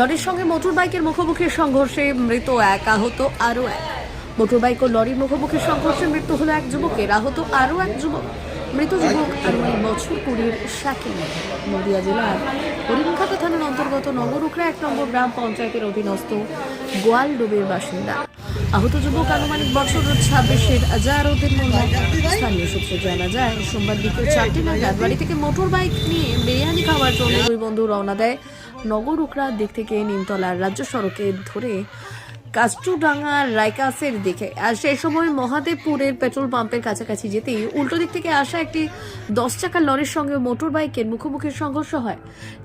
লরির সঙ্গে মোটর বাইকের মুখোমুখি সংঘর্ষে মৃত এক আহত, আরও এক। মোটর বাইক ও লরির মুখোমুখি সংঘর্ষে মৃত্যু হলো এক যুবকের আহত, আরও এক যুবক। মৃত যুবক আনুমানিক বছর কুড়ির শাকিল। নদিয়া জেলার হরিণঘাটা থানার অন্তর্গত নগরুকরা এক নম্বর গ্রাম পঞ্চায়েতের অধীনস্থ গোয়ালডোবের বাসিন্দা। আহত যুবক আনুমানিক বছর ছাব্বিশের আজারউদ্দিন মোল্লা স্থানীয় সূত্রে জানা যায়, সোমবার বিকেল চারটে নাগাদ বাড়ি থেকে মোটর বাইক নিয়ে বিরিয়ানি খাওয়ার জন্য দুই বন্ধু রওনা দেয়। নগর উকড়ার দিক থেকে নিমতলার রাজ্য সড়কে ধরে কাস্টুডাঙ্গা রাইকাসের দিকে। আর সেই সময় মহাদেবপুরের পেট্রোল পাম্পের কাছাকাছি যেতেই উল্টো দিক থেকে আসা একটি দশ চাকার লরির সঙ্গে মোটর বাইকের মুখোমুখি সংঘর্ষ হয়।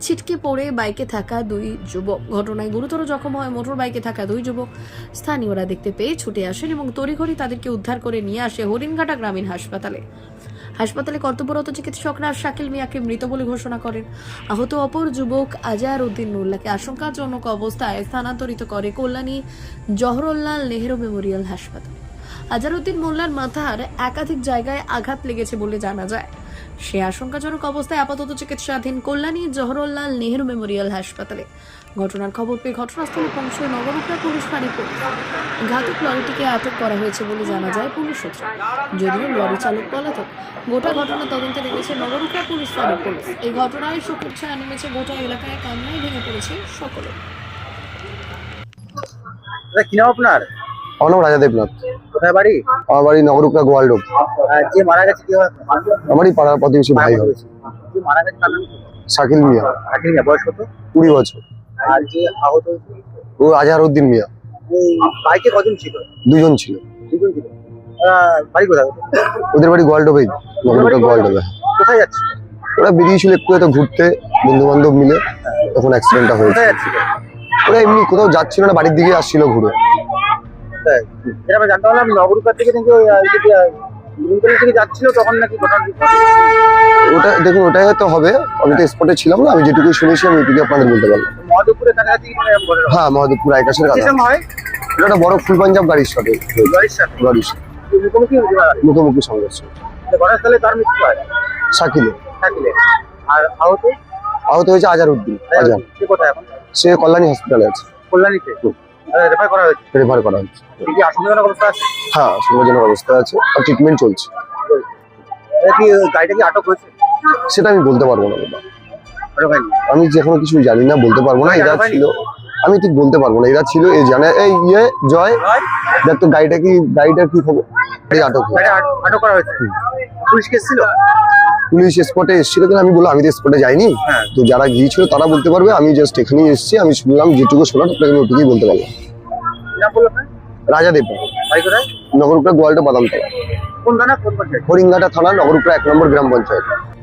ছিটকে পড়ে বাইকে থাকা দুই যুবক। ঘটনায় গুরুতর জখম হয় মোটর বাইকে থাকা দুই যুবক। স্থানীয়রা দেখতে পেয়ে ছুটে আসেন এবং তড়িঘড়ি তাদেরকে উদ্ধার করে নিয়ে আসে হরিণঘাটা গ্রামীণ হাসপাতালে। হাসপাতালে কর্তব্যরত চিকিৎসকরা শাকিল মিয়াকে মৃত বলে ঘোষণা করেন। আহত অপর যুবক আজার উদ্দিন মোল্লাকে আশঙ্কাজনক অবস্থায় স্থানান্তরিত করে কল্যাণী জহরলাল নেহেরু মেমোরিয়াল হাসপাতাল। আজারউদ্দিন মোল্লার মাথার একাধিক জায়গায় আঘাত লেগেছে বলে জানা যায়। সে আশঙ্কাজনক অবস্থায় আপাতত চিকিৎসাধীন কল্যাণী জহরলাল নেহেরু মেমোরিয়াল হাসপাতালে। ঘটনার খবর পেয়ে ঘটনাস্থলে পৌঁছয় নগরুকরা পুলিশ ফাঁড়ি ঘাতক লরিটিকে আটক করা হয়েছে বলে জানা যায় পুলিশ সূত্রে। যদিও লরি চালক পলাতক গোটা ঘটনা তদন্তে নেমেছে নগরুকরা পুলিশ ফাঁড়ি পুলিশ। এই ঘটনায় শোকের ছায়া নেমেছে গোটা এলাকায় কান্নায় ভেঙে পড়েছে সকলে। কি নাম আপনার? আমার নাম রাজা দেবনাথ। কোথায় বাড়ি? আমার বাড়ি নগরুকরা গোয়ালডোব আহ, যে মারা গেছে কি হয়? আমারই পাড়ার প্রতিবেশী ভাই। হবে মারা গেছে? শাকিল মিয়া। আকিল মিয়া, বয়স কত? কুড়ি বছর। আর যে আহত ও আজহারউদ্দিন মিয়া। বাইকে কজন ছিল? দুজন ছিল। দুজন ছিল। বাড়ি কোথায়? ওদের বাড়ি গোয়ালডোবেই নগরুকরা গোয়ালডোবে কোথায় যাচ্ছে? ওরা বেরিয়েছিল একটু হয়তো ঘুরতে বন্ধু বান্ধব মিলে তখন অ্যাক্সিডেন্টটা হয়েছে। ওরা এমনি কোথাও যাচ্ছিল না বাড়ির দিকে আসছিল ঘুরে। এটা আমরা জানতে পারলাম থেকে নাকি থেকে যাচ্ছিল তখন নাকি ঘটনাটি ওটা দেখুন ওটাই হয়তো হবে। আমি তো স্পটে ছিলাম না আমি যেটুকু শুনেছি আমি ওইটুকু আপনাদের বলতে পারলাম। কাছাকাছি মানে হ্যাঁ মহাদেবপুর আইকাশের কাছে হয়? এটা একটা বড় ফুল পাঞ্জাব গাড়ির সাথে লরির সাথে গাড়ির সাথে মুখোমুখি মুখোমুখি সংঘর্ষ। ঘটনাস্থলে তার মৃত্যু হয়? শাকিলে। আর আহত? আহত হয়েছে উদ্দিন সে কোথায় এখন? সে কল্যাণী হসপিটালে আছে। কল্যাণীতে? রেফার করা হয়েছে। রেফার করা এটা কি আশঙ্কাজনক অবস্থা আছে? হ্যাঁ সুবিধাজনক অবস্থা আছে আর ট্রিটমেন্ট চলছে। কি গাড়িটা কি আটক হয়েছে? সেটা আমি বলতে পারব না দাদা আমি যে কোনো কিছু জানি না বলতে পারব না এরা ছিল। আমি ঠিক বলতে পারব না এরা ছিল এই জানে এই ইয়ে জয়। দেখ তো গাড়িটা কি গাড়িটা কি খবর? আটক হয়েছে। আটক করা হয়েছে। পুলিশ কেস ছিল? পুলিশ স্পটে এসেছিল কিনা আমি বললাম আমি তো স্পটে যাইনি। হ্যাঁ। তো যারা গিয়েছিল তারা বলতে পারবে আমি জাস্ট এখানেই এসেছি আমি শুনলাম যেটুকু শোনার আপনাকে আমি ওটুকুই বলতে পারলাম। রাজা দেব। নগরপুরা গোয়ালটা বাদামতলা। হরিঙ্গাটা থানা নগরপুরা এক নম্বর গ্রাম পঞ্চায়েত।